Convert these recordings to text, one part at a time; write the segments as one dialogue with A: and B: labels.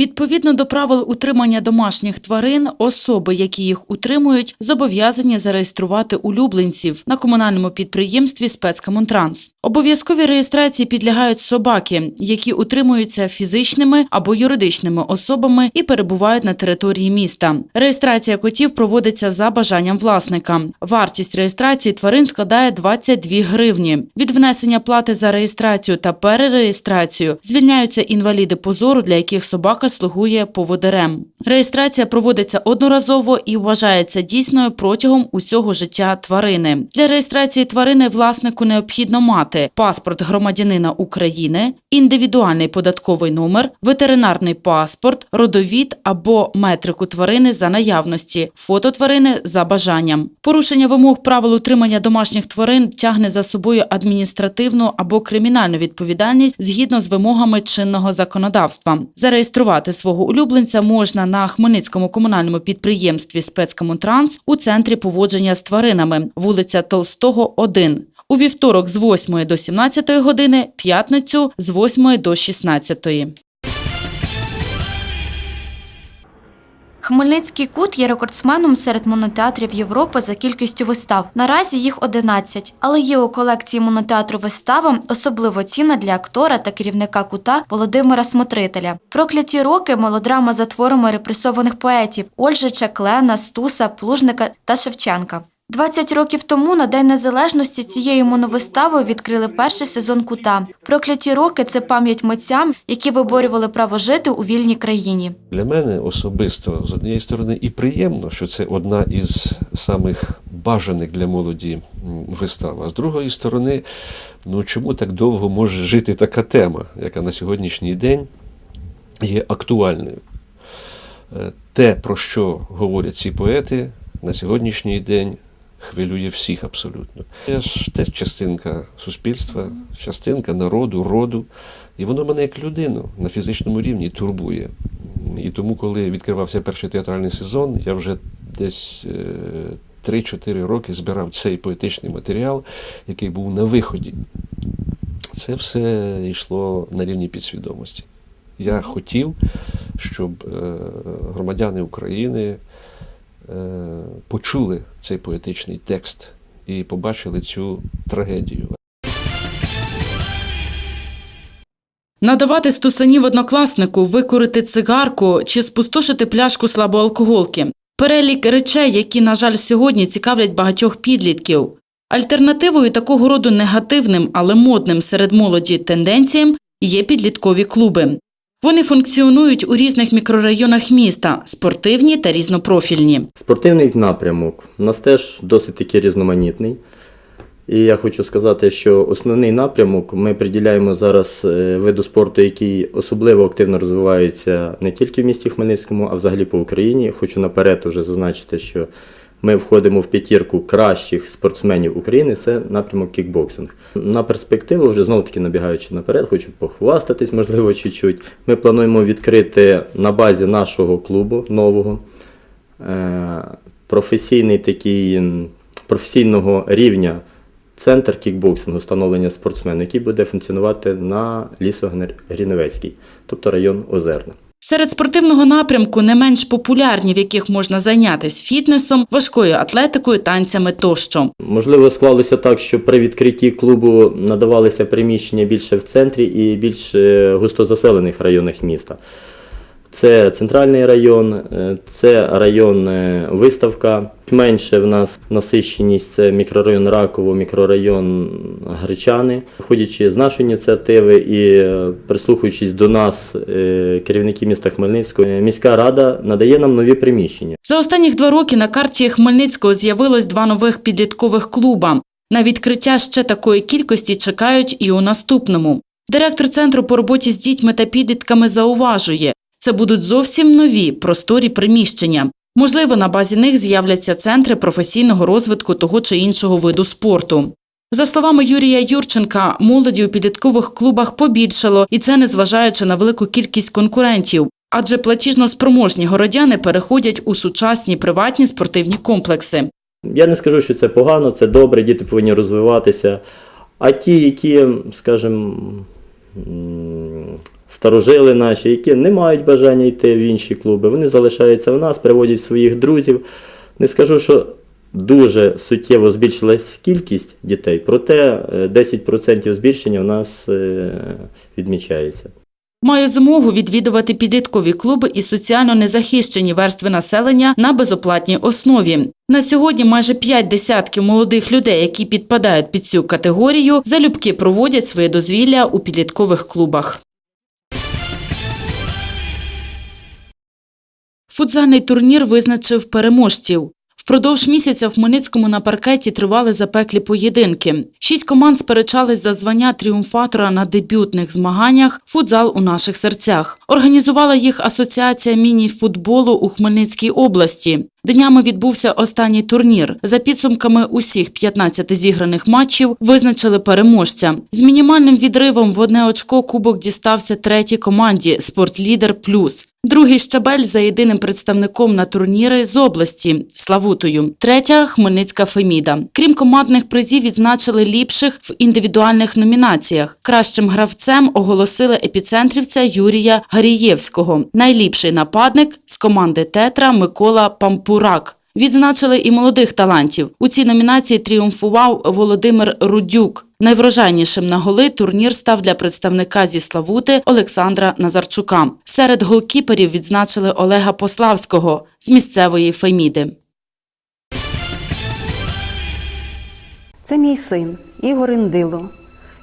A: Відповідно до правил утримання домашніх тварин, особи, які їх утримують, зобов'язані зареєструвати улюбленців на комунальному підприємстві спецкомунтранс. Обов'язковій реєстрації підлягають собаки, які утримуються фізичними або юридичними особами і перебувають на території міста. Реєстрація котів проводиться за бажанням власника. Вартість реєстрації тварин складає 22 гривні. Від внесення плати за реєстрацію та перереєстрацію звільняються інваліди по зору, для яких собака слугує поводирем. Реєстрація проводиться одноразово і вважається дійсною протягом усього життя тварини. Для реєстрації тварини власнику необхідно мати паспорт громадянина України, індивідуальний податковий номер, ветеринарний паспорт, родовід або метрику тварини за наявності, фото тварини за бажанням. Порушення вимог правил утримання домашніх тварин тягне за собою адміністративну або кримінальну відповідальність згідно з вимогами чинного законодавства. Зареєструвати свого улюбленця можна на Хмельницькому комунальному підприємстві спецкомунтранс у центрі поводження з тваринами, вулиця Толстого, 1. У вівторок з 8 до 17 години, п'ятницю з 8 до 16.
B: Хмельницький кут є рекордсменом серед монотеатрів Європи за кількістю вистав. Наразі їх 11. Але є у колекції монотеатру вистава особливо цінна для актора та керівника кута Володимира Смотрителя. Прокляті роки мелодрама за творами репресованих поетів Ольжича, Клена, Стуса, Плужника та Шевченка. 20 років тому на День Незалежності цією моновиставою відкрили перший сезон кута. Прокляті роки це пам'ять митцям, які виборювали право жити у вільній країні.
C: Для мене особисто з однієї сторони і приємно, що це одна із самих бажаних для молоді вистав. А з другої сторони, ну чому так довго може жити така тема, яка на сьогоднішній день є актуальною? Е, Те, про що говорять ці поети, на сьогоднішній день хвилює всіх абсолютно. Це ж теж частинка суспільства, частинка народу, роду. І воно мене як людину на фізичному рівні турбує. І тому, коли відкривався перший театральний сезон, я вже десь е, 3-4 роки збирав цей поетичний матеріал, який був на виході. Це все йшло на рівні підсвідомості. Я хотів, щоб е, громадяни України е, почули цей поетичний текст і побачили цю трагедію.
A: Надавати стусанів однокласнику, викурити цигарку чи спустошити пляшку слабоалкоголки. Перелік речей, які, на жаль, сьогодні цікавлять багатьох підлітків. Альтернативою такого роду негативним, але модним серед молоді тенденціям є підліткові клуби. Вони функціонують у різних мікрорайонах міста, спортивні та різнопрофільні.
D: Спортивний напрямок у нас теж досить таки різноманітний. І я хочу сказати, що основний напрямок ми приділяємо зараз е, виду спорту, який особливо активно розвивається не тільки в місті Хмельницькому, а взагалі по Україні. Хочу наперед вже зазначити, що ми входимо в п'ятірку кращих спортсменів України. Це напрямок кікбоксинг. На перспективу, вже знову таки набігаючи наперед, хочу похвастатись, можливо, чуть-чуть. Ми плануємо відкрити на базі нашого клубу нового е, професійний такий професійного рівня центр кікбоксингу, встановлення спортсмену, який буде функціонувати на Лісо-Гріневецький, тобто район Озерна.
A: Серед спортивного напрямку не менш популярні, в яких можна зайнятися фітнесом, важкою атлетикою, танцями тощо.
D: Можливо, склалося так, що при відкритті клубу надавалися приміщення більше в центрі і більш густо густозаселених районах міста. Це центральний район, е, це район е, виставка. Менше в нас насищеність це мікрорайон Раково, мікрорайон Гречани. Виходячи з нашої ініціативи і е, прислухаючись до нас, керівники міста Хмельницького, міська рада надає нам нові приміщення.
A: За останніх два роки на карті Хмельницького з'явилось два нових підліткових клуба. На відкриття ще такої кількості чекають і у наступному. Директор центру по роботі з дітьми та підлітками зауважує, це будуть зовсім нові просторі приміщення. Можливо, на базі них з'являться центри професійного розвитку того чи іншого виду спорту. За словами Юрія Юрченка, молоді у підліткових клубах побільшало, і це незважаючи на велику кількість конкурентів. Адже платіжно спроможні городяни переходять у сучасні приватні спортивні комплекси.
D: Я не скажу, що це погано, це добре, діти повинні розвиватися. А ті, які, скажімо, старожили наші, які не мають бажання йти в інші клуби. Вони залишаються в нас, приводять своїх друзів. Не скажу, що дуже суттєво збільшилась кількість дітей, проте е, 10% збільшення в нас е, відмічається.
A: Мають змогу відвідувати підліткові клуби і соціально незахищені верстви населення на безоплатній основі. На сьогодні майже п'ять десятків молодих людей, які підпадають під цю категорію, залюбки проводять своє дозвілля у підліткових клубах. Футзальний турнір визначив переможців. Впродовж місяця в Хмельницькому на паркеті тривали запеклі поєдинки. Шість команд сперечались за звання тріумфатора на дебютних змаганнях Футзал у наших серцях. Організувала їх асоціація міні-футболу у Хмельницькій області. Днями відбувся останній турнір. За підсумками усіх 15 зіграних матчів визначили переможця. З мінімальним відривом в одне очко кубок дістався третій команді Спортлідер Плюс. Другий щабель за єдиним представником на турніри з області Славутою. Третя Хмельницька Феміда. Крім командних призів, відзначили ліпших в індивідуальних номінаціях. Кращим гравцем оголосили епіцентрівця Юрія Гарієвського. Найліпший нападник з команди Тетра Микола Пампурак. Відзначили і молодих талантів. У цій номінації тріумфував Володимир Рудюк. Найврожайнішим на голи турнір став для представника зі Славути Олександра Назарчука. Серед голкіперів відзначили Олега Пославського з місцевої Феміди.
E: Це мій син Ігор Індило.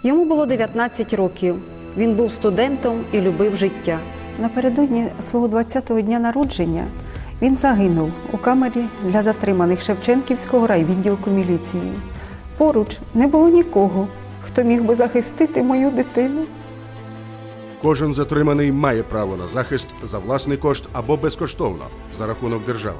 E: Йому було 19 років. Він був студентом і любив життя. Напередодні свого 20-го дня народження він загинув у камері для затриманих Шевченківського райвідділку міліції. Поруч не було нікого, хто міг би захистити мою дитину.
F: Кожен затриманий має право на захист за власний кошт або безкоштовно за рахунок держави.